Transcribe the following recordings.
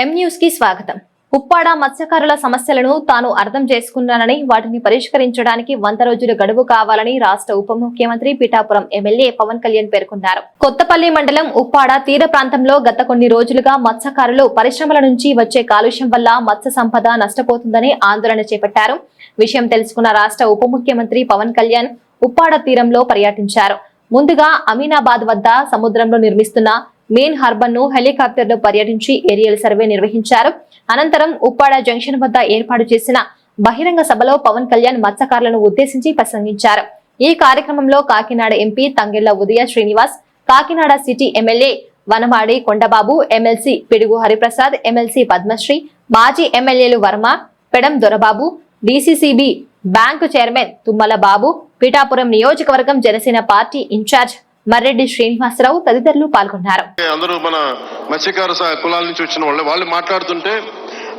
ఎం న్యూస్కి స్వాగతం. ఉప్పాడ మత్స్యకారుల సమస్యలను తాను అర్థం చేసుకున్నానని వాటిని పరిష్కరించడానికి వంద రోజులు గడువు కావాలని రాష్ట్ర ఉప ముఖ్యమంత్రి పిఠాపురం ఎమ్మెల్యే పవన్ కళ్యాణ్ పేర్కొన్నారు. కొత్తపల్లి మండలం ఉప్పాడ తీర ప్రాంతంలో గత కొన్ని రోజులుగా మత్స్యకారులు పరిశ్రమల నుంచి వచ్చే కాలుష్యం వల్ల మత్స్య సంపద నష్టపోతుందని ఆందోళన చేపట్టారు. విషయం తెలుసుకున్న రాష్ట్ర ఉప ముఖ్యమంత్రి పవన్ కళ్యాణ్ ఉప్పాడ తీరంలో పర్యటించారు. ముందుగా అమీనాబాద్ వద్ద సముద్రంలో నిర్మిస్తున్న మెయిన్ హార్బర్ను హెలికాప్టర్లో పర్యటించి ఏరియల్ సర్వే నిర్వహించారు. అనంతరం ఉప్పాడ జంక్షన్ వద్ద ఏర్పాటు చేసిన బహిరంగ సభలో పవన్ కళ్యాణ్ మత్స్యకారులను ఉద్దేశించి ప్రసంగించారు. ఈ కార్యక్రమంలో Kakinada MP Thangella Uday Srinivas Kakinada city MLA Vanamadi Kondababu MLC Pidugu Hariprasad MLC Padmashri మాజీ ఎమ్మెల్యేలు Varma Pedam Dorababu DCCB bank chairman Thummala Babu Pithapuram నియోజకవర్గం జనసేన పార్టీ ఇన్ఛార్జ్ మర్రెడ్డి శ్రీనివాసరావు తదితరులు పాల్గొన్నారు. అందరూ మన మత్స్యకార కులాల నుంచి వచ్చిన వాళ్ళు. వాళ్ళు మాట్లాడుతుంటే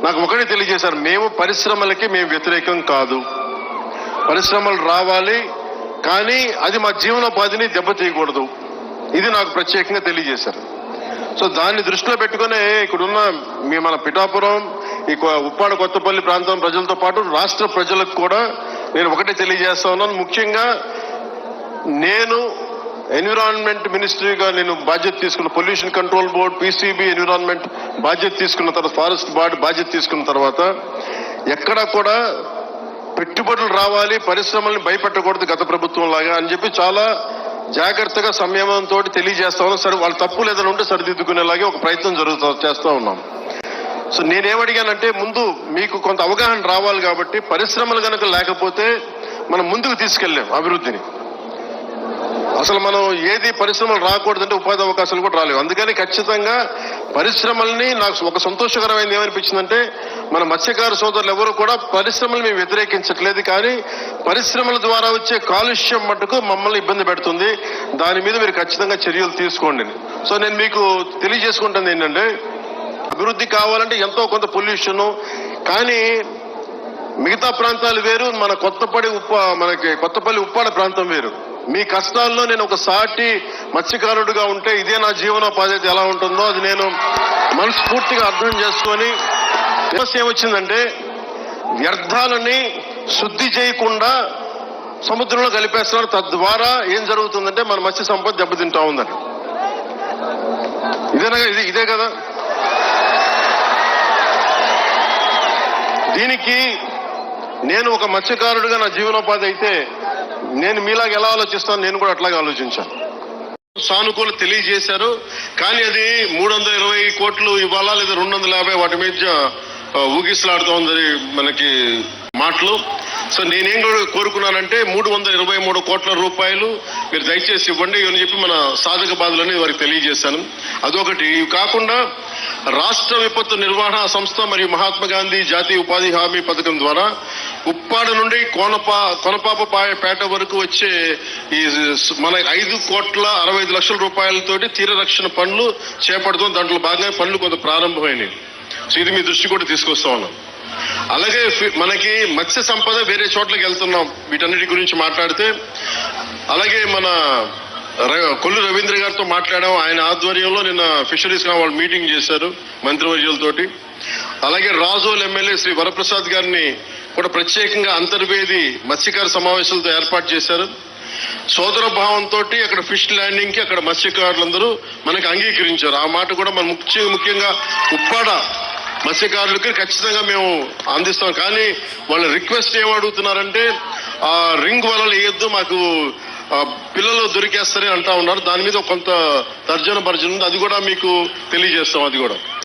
నాకు ఒకటే తెలియజేశారు. మేము పరిశ్రమలకి మేము వ్యతిరేకం కాదు. పరిశ్రమలు రావాలి కానీ అది మా జీవనోపాధిని దెబ్బతీయకూడదు. ఇది నాకు ప్రత్యేకంగా తెలియజేశారు. సో దాన్ని దృష్టిలో పెట్టుకునే ఇక్కడున్న మీ మన పిఠాపురం ఈ ఉప్పాడ కొత్తపల్లి ప్రాంతం ప్రజలతో పాటు రాష్ట్ర ప్రజలకు కూడా నేను ఒకటే తెలియజేస్తా ఉన్నాను. ముఖ్యంగా నేను ఎన్విరాన్మెంట్ మినిస్ట్రీగా నేను బాధ్యత తీసుకున్న pollution control board PCB environment బాధ్యత తీసుకున్న తర్వాత ఫారెస్ట్ బార్డ్ బాధ్యత తీసుకున్న తర్వాత ఎక్కడా కూడా పెట్టుబడులు రావాలి పరిశ్రమల్ని భయపెట్టకూడదు గత ప్రభుత్వం లాగా అని చెప్పి చాలా జాగ్రత్తగా సంయమంతో తెలియజేస్తా ఉన్నాం. సరే వాళ్ళ తప్పులు ఏదైనా ఉంటే సరిదిద్దుకునేలాగే ఒక ప్రయత్నం జరుగుతూ చేస్తూ ఉన్నాం. సో నేనేమడిగానంటే ముందు మీకు కొంత అవగాహన రావాలి కాబట్టి పరిశ్రమలు కనుక లేకపోతే మనం ముందుకు తీసుకెళ్ళాం అభివృద్ధిని. అసలు మనం ఏది పరిశ్రమలు రాకూడదంటే ఉపాధి అవకాశాలు కూడా రాలేవు. అందుకని ఖచ్చితంగా పరిశ్రమల్ని నాకు ఒక సంతోషకరమైనది ఏమనిపించిందంటే మన మత్స్యకార సోదరులు ఎవరు కూడా పరిశ్రమలు మేము వ్యతిరేకించట్లేదు కానీ పరిశ్రమల ద్వారా వచ్చే కాలుష్యం మటుకు మమ్మల్ని ఇబ్బంది పెడుతుంది. దాని మీద మీరు ఖచ్చితంగా చర్యలు తీసుకోండి సో నేను మీకు తెలియజేసుకుంటుంది ఏంటంటే అభివృద్ధి కావాలంటే ఎంతో కొంత పొల్యూషన్ కానీ మిగతా ప్రాంతాలు వేరు మన కొత్తపల్లి ఉప్ప మనకి కొత్తపల్లి ఉప్పాడ ప్రాంతం వేరు. మీ కష్టాల్లో నేను ఒక సాటి మత్స్యకారుడిగా ఉంటే ఇదే నా జీవనోపాధి అయితే ఎలా ఉంటుందో అది నేను మనస్ఫూర్తిగా అర్థం చేసుకొని సమస్య ఏమొచ్చిందంటే వ్యర్థాలని శుద్ధి చేయకుండా సముద్రంలో కలిపేస్తున్నారు. తద్వారా ఏం జరుగుతుందంటే మన మత్స్య సంపద దెబ్బతింటా ఉందని ఇదేనా ఇది ఇదే కదా? దీనికి నేను ఒక మత్స్యకారుడిగా నా జీవనోపాధి అయితే నేను మీలాగా ఎలా ఆలోచిస్తాను నేను కూడా అట్లాగే ఆలోచించాను. సానుకూల తెలియజేశారు. కానీ అది మూడు వందల ఇరవై కోట్లు ఇవ్వాలా లేదా రెండు వందల యాభై వాటి మీద ఊగిసలాడుతోంది మనకి మాటలు. సో నేనేం కూడా కోరుకున్నానంటే మూడు వందల ఇరవై మూడు కోట్ల రూపాయలు మీరు దయచేసి ఇవ్వండి అని చెప్పి మన సాధక బాధలని వారికి తెలియజేశాను. అదొకటి. ఇవి కాకుండా రాష్ట్ర విపత్తు నిర్వహణ సంస్థ మరియు మహాత్మా గాంధీ జాతీయ ఉపాధి హామీ పథకం ద్వారా ఉప్పాడ నుండి కోనపా కొనపాపపాయ పేట వరకు వచ్చే ఈ మన ఐదు కోట్ల అరవై ఐదు లక్షల రూపాయలతోటి తీర రక్షణ పనులు చేపడుతాం దాంట్లో భాగంగా పనులు కొంత ప్రారంభమైనవి సో ఇది మీ దృష్టి కూడా తీసుకొస్తా ఉన్నాం. అలాగే ఫి- మనకి మత్స్య సంపద వేరే చోట్లకి వెళ్తున్నాం. వీటన్నిటి గురించి మాట్లాడితే అలాగే మన కొల్లు రవీంద్ర గారితో మాట్లాడాం. ఆయన ఆధ్వర్యంలో నిన్న ఫిషరీస్ వాళ్ళు మీటింగ్ చేశారు మంత్రివర్యులతోటి. అలాగే రాజోల్ ఎమ్మెల్యే శ్రీ వరప్రసాద్ గారిని కూడా ప్రత్యేకంగా అంతర్వేది మత్స్యకార సమావేశాలతో ఏర్పాటు చేశారు. సోదర భావంతో అక్కడ ఫిష్ ల్యాండింగ్కి అక్కడ మత్స్యకారులందరూ మనకి అంగీకరించారు. ఆ మాట కూడా మన ముఖ్య ముఖ్యంగా ఉప్పాడ మత్స్యకారులకి ఖచ్చితంగా మేము అందిస్తాం. కానీ వాళ్ళ రిక్వెస్ట్ ఏమడుగుతున్నారంటే అడుగుతున్నారంటే ఆ రింగ్ వలలు వేయొద్దు మాకు పిల్లలు దొరికేస్తారని అంటా ఉన్నారు. దాని మీద కొంత తర్జన భర్జన ఉంది. అది కూడా మీకు తెలియజేస్తాం. అది కూడా.